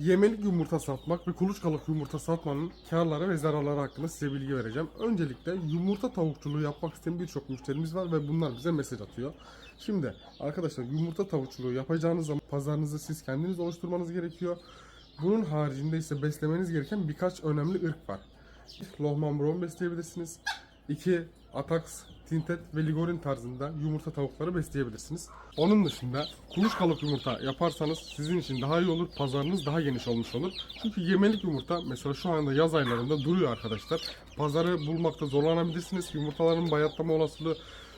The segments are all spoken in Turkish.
Yemelik yumurta satmak ve kuluçkalık yumurta satmanın karları ve zararları hakkında size bilgi vereceğim. Öncelikle yumurta tavukçuluğu yapmak isteyen birçok müşterimiz var ve bunlar bize mesaj atıyor. Şimdi arkadaşlar yumurta tavukçuluğu yapacağınız zaman pazarınızı siz kendiniz oluşturmanız gerekiyor. Bunun haricinde ise beslemeniz gereken birkaç önemli ırk var. Lohman Brown besleyebilirsiniz. 2. Atax, Tintet ve Ligorin tarzında yumurta tavukları besleyebilirsiniz. Onun dışında kuluçkalık yumurta yaparsanız sizin için daha iyi olur. Pazarınız daha geniş olmuş olur. Çünkü yemelik yumurta mesela şu anda yaz aylarında duruyor arkadaşlar. Pazarı bulmakta zorlanabilirsiniz. Yumurtaların bayatlama olasılığı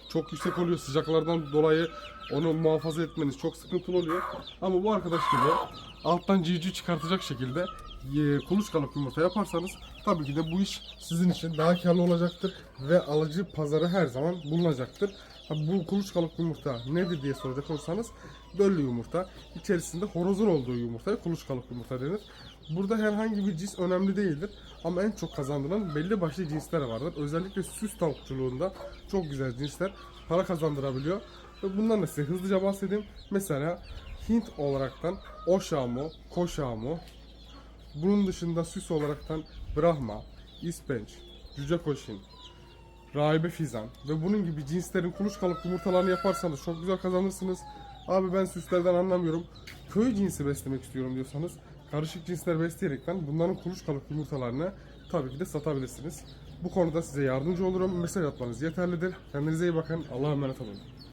çok yüksek oluyor sıcaklardan dolayı onu muhafaza etmeniz çok sıkıntılı oluyor. Ama bu arkadaş gibi alttan civciv çıkartacak şekilde kuluçkalık yumurta yaparsanız tabii ki de bu iş sizin için daha karlı olacaktır ve alıcı pazarı her zaman bulunacaktır. Ha, Bu kuluçkalık yumurta nedir diye soracak olursanız döllü yumurta içerisinde horozun olduğu yumurtaya kuluçkalık yumurta denir. Burada herhangi bir cins önemli değildir ama en çok kazandırılan belli başlı cinsler vardır. Özellikle süs tavukçuluğunda çok güzel cinsler para kazandırabiliyor. Ve bundan da size hızlıca bahsedeyim. Mesela Hint olaraktan Oshamo, Koshamo, bunun dışında süs olaraktan Brahma, İspenç, Cüce Koşin, Rahibe Fizan ve bunun gibi cinslerin kuluçkalık yumurtalarını yaparsanız çok güzel kazanırsınız. Abi ben süslerden anlamıyorum. Köy cinsi beslemek istiyorum diyorsanız karışık cinsler besleyerekten bunların kuluçkalık yumurtalarını tabii ki de satabilirsiniz. Bu konuda size yardımcı olurum. Mesaj atmanız yeterlidir. Kendinize iyi bakın. Allah'a emanet olun.